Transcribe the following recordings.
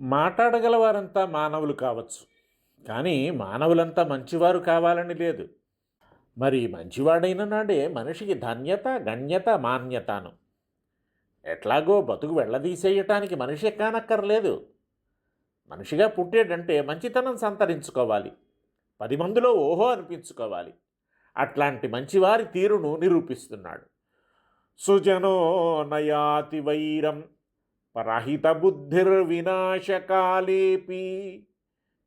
మాట్లాడగలవారంతా మానవులు కావచ్చు. కానీ మానవులంతా మంచివారు కావాలని లేదు. మరి మంచివాడైన నాడే మనిషికి ధన్యత గణ్యత మాన్యతను. ఎట్లాగో బతుకు వెళ్ళదీసేయటానికి మనిషి కానక్కర్లేదు మనిషిగా పుట్టేటంటే మంచితనం సంతరించుకోవాలి. పది మందిలో ఓహో అనిపించుకోవాలి. అట్లాంటి మంచివారి తీరును నిరూపిస్తున్నాడు. సుజనో నయాతి వైరం పరహిత బుద్ధిర్వినాశకాలేపి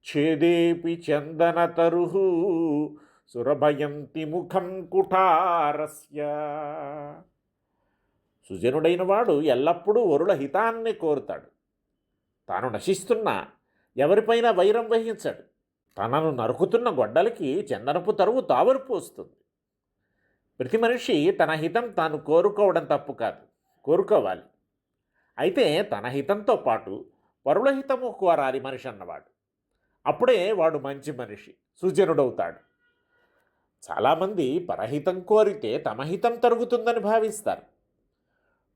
ఛేదేపి చందనతరు సురభయంతి ముఖం కుఠారస్య. సుజనుడైన వాడు ఎల్లప్పుడూ వరుల హితాన్ని కోరుతాడు. తాను నశిస్తున్నా ఎవరిపైన వైరం వహించడు. తనను నరుకుతున్న గొడ్డలికి చందనపు తరువు తావరుపు వస్తుంది ప్రతి మనిషి తన హితం తాను కోరుకోవడం తప్పు కాదు. కోరుకోవాలి. అయితే తన హితంతో పాటు పరుల హితము కోరాలి మనిషి అన్నవాడు. అప్పుడే వాడు మంచి మనిషి సుజనుడవుతాడు. చాలామంది పరహితం కోరితే తమ హితం తరుగుతుందని భావిస్తారు.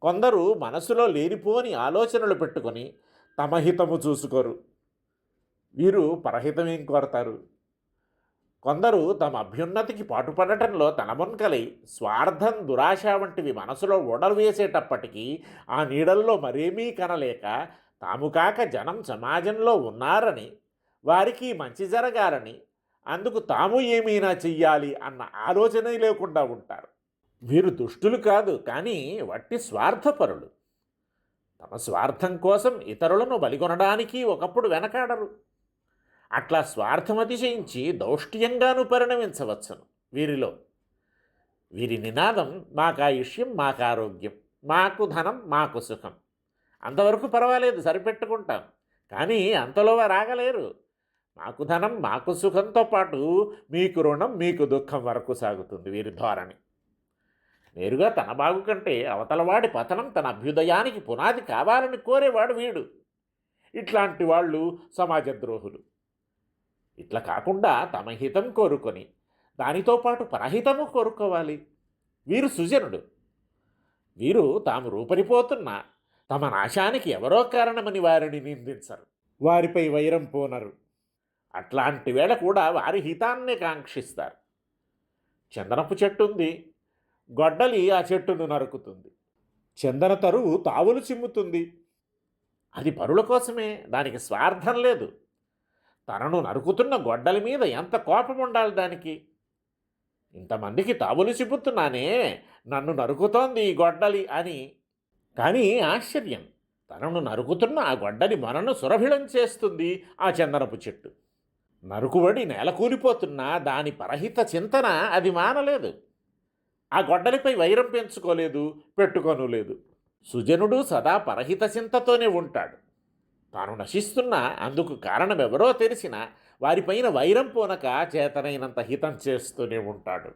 కొందరు మనసులో లేనిపోని ఆలోచనలు పెట్టుకొని తమ హితము చూసుకోరు. వీరు పరహితం ఏం కోరతారు? కొందరు తమ అభ్యున్నతికి పాటుపడటంలో తనమున్కలి స్వార్థం దురాశ వంటివి మనసులో ఓడలు వేసేటప్పటికీ ఆ నీడల్లో మరేమీ కనలేక తాము కాక జనం సమాజంలో ఉన్నారని వారికి మంచి జరగాలని అందుకు తాము ఏమైనా చెయ్యాలి అన్న ఆలోచనే లేకుండా ఉంటారు. వీరు దుష్టులు కాదు కానీ వట్టి స్వార్థపరులు. తమ స్వార్థం కోసం ఇతరులను బలికొనడానికి ఒకప్పుడు వెనకాడరు. అట్లా స్వార్థం అతిశయించి దౌష్ట్యంగాను పరిణమించవచ్చును వీరిలో. వీరి నినాదం మాకు ఆయుష్యం మాకు ఆరోగ్యం మాకు ధనం మాకు సుఖం. అంతవరకు పర్వాలేదు సరిపెట్టుకుంటాం. కానీ అంతలో రాగలేరు. మాకు ధనం మాకు సుఖంతో పాటు మీకు రుణం మీకు దుఃఖం వరకు సాగుతుంది వీరి ధోరణి. నేరుగా తన బాగు కంటే అవతలవాడి పతనం తన అభ్యుదయానికి పునాది కావాలని కోరేవాడు వీడు. ఇట్లాంటి వాళ్ళు సమాజ ద్రోహులు ఇట్లా కాకుండా తమ హితం కోరుకొని దానితో పాటు పరహితము కోరుకోవాలి. వీరు సుజనుడు. వీరు తాము రూపరిపోతున్న తమ నాశానికి ఎవరో కారణమని వారిని నిందించరు. వారిపై వైరం పోనరు. అట్లాంటి వేళ కూడా వారి హితాన్నే కాంక్షిస్తారు. చందనపు చెట్టు ఉంది. గొడ్డలి ఆ చెట్టును నరుకుతుంది. చందన తరువు తావులు చిమ్ముతుంది. అది పరుల కోసమే. దానికి స్వార్థం లేదు. తనను నరుకుతున్న గొడ్డలి మీద ఎంత కోపం ఉండాలి దానికి? ఇంతమందికి తావులు చిప్పుతున్నానే నన్ను నరుకుతోంది ఈ గొడ్డలి అని. కానీ ఆశ్చర్యం తనను నరుకుతున్న ఆ గొడ్డలి మనను సురభిళం చేస్తుంది ఆ చందనపు చెట్టు. నరుకుబడి నేల కూలిపోతున్నా దాని పరహిత చింతన అది మానలేదు. ఆ గొడ్డలిపై వైరం పెంచుకోలేదు పెట్టుకోను లేదు సుజనుడు సదా పరహిత చింతతోనే ఉంటాడు. తాను నశిస్తున్నా అందుకు కారణం ఎవరో తెలిసినా వారిపైన వైరం పోనక చేతనైనంత హితం చేస్తూనే ఉంటాడు.